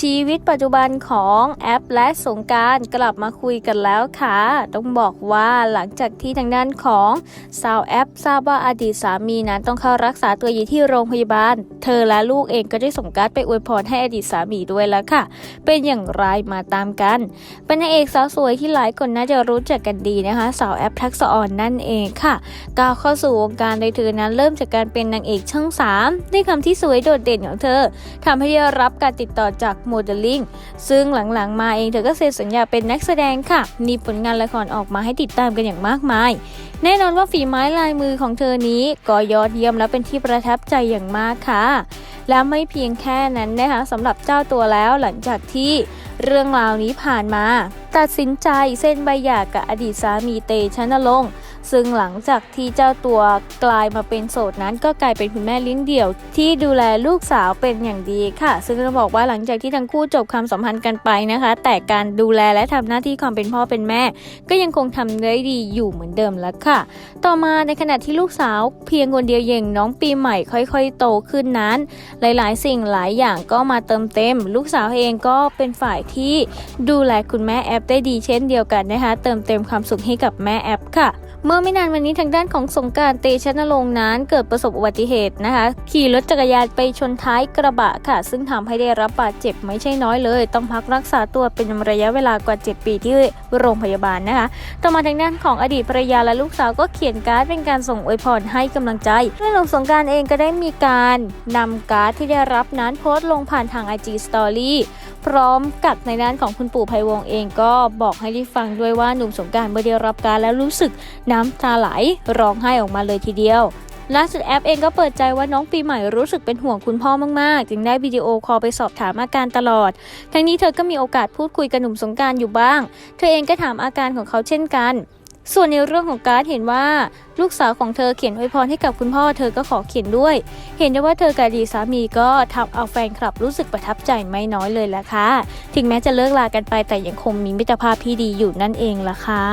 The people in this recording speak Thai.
ชีวิตปัจจุบันของแอปและสงการกลับมาคุยกันแล้วค่ะ ต้องบอกว่าหลังจากที่ทางด้านของสาวแอปทราบว่าอดีตสามีนั้นต้องเข้ารักษาตัวอยู่ที่โรงพยาบาล เธอและลูกเองก็ได้ส่งการ์ดไปอวยพรให้อดีตสามีด้วยแล้วค่ะ เป็นอย่างไรมาตามกัน เป็นนางเอกสาวสวยที่หลายคนน่าจะรู้จักกันดีนะคะ สาวแอปทักษอ่อนนั่นเองค่ะก้าวเข้าสู่วงการโดยเธอนั้นเริ่มจากการเป็นนางเอกช่องสามด้วยคำที่สวยโดดเด่นของเธอทำให้ได้รับการติดต่อจากโมเดลลิ่งซึ่งหลังๆมาเองเธอก็เซ็นสัญญาเป็นนักแสดงค่ะ มีผลงานละครออกมาให้ติดตามกันอย่างมากมาย แน่นอนว่าฝีไม้ลายมือของเธอนี้ก็ยอดเยี่ยมและเป็นที่ประทับใจอย่างมากค่ะ และไม่เพียงแค่นั้นนะคะสำหรับเจ้าตัวแล้วหลังจากที่เรื่องราวนี้ผ่านมา ตัดสินใจเซ็นใบหย่ากับอดีตสามีเตชะนรงค์ ซึ่งหลังจากที่เจ้าตัวกลายมาเป็นโสดนั้นก็กลายเป็นคุณแม่เลี้ยงเดี่ยว ที่ดูแลลูกสาวเป็นอย่างดีค่ะ ซึ่งต้องบอกว่าหลังจากที่ทั้งคู่จบความสัมพันธ์กันไปนะคะ แต่การดูแลและทำหน้าที่ความเป็นพ่อเป็นแม่ ก็ยังคงทำได้ดีอยู่เหมือนเดิมแล้วค่ะ ต่อมาในขณะที่ลูกสาวเพียงคนเดียวเย่งน้องปีใหม่ค่อยๆ โตขึ้นนั้น หลายๆ สิ่งหลายอย่างก็มาเติมเต็ม ลูกสาวเองก็เป็นฝ่ายที่ดูแลคุณแม่แอปได้ดีเช่นเดียวกันนะคะ เติมเต็มความสุขให้กับแม่แอปค่ะเมื่อไม่นานวันนี้ทางด้านของสงการเตชะนรงค์นั้น เกิดประสบอุบัติเหตุนะคะ ขี่รถจักรยานไปชนท้ายกระบะค่ะ ซึ่งทำให้ได้รับบาดเจ็บไม่ใช่น้อยเลย ต้องพักรักษาตัวเป็นระยะเวลากว่า 7 ปีที่โรงพยาบาลนะคะ ต่อมาทางด้านของอดีตภรรยาและลูกสาวก็เขียนการ์ดเป็นการส่งอวยพรให้กำลังใจโดยหนุ่มสงการเองก็ได้มีการนำการ์ดที่ได้รับนั้นโพสต์ลงผ่านทาง IG Story พร้อมกับในด้านของคุณปู่ภัยวงเองก็บอกให้ได้ฟังด้วยว่าหนุ่มสงการเมื่อได้รับการแล้วรู้สึกน้ำตาไหลร้องไห้ออกมาเลยทีเดียวล่าสุดแอปเองก็เปิดใจว่าน้องปีใหม่รู้สึกเป็นห่วงคุณพ่อมากๆ จึงได้วิดีโอคอลไปสอบถามอาการตลอด ทั้งนี้เธอก็มีโอกาสพูดคุยกับหนุ่มสงการอยู่บ้าง เธอเองก็ถามอาการของเขาเช่นกัน ส่วนในเรื่องของการ์ดเห็นว่าลูกสาวของเธอเขียนอวยพรให้กับคุณพ่อเธอก็ขอเขียนด้วย เห็นได้ว่าเธอกับดีสามีก็ทำเอาแฟนคลับรู้สึกประทับใจไม่น้อยเลยล่ะค่ะ ถึงแม้จะเลิกลากันไปแต่ยังคงมีมิตรภาพที่ดีอยู่นั่นเองล่ะค่ะ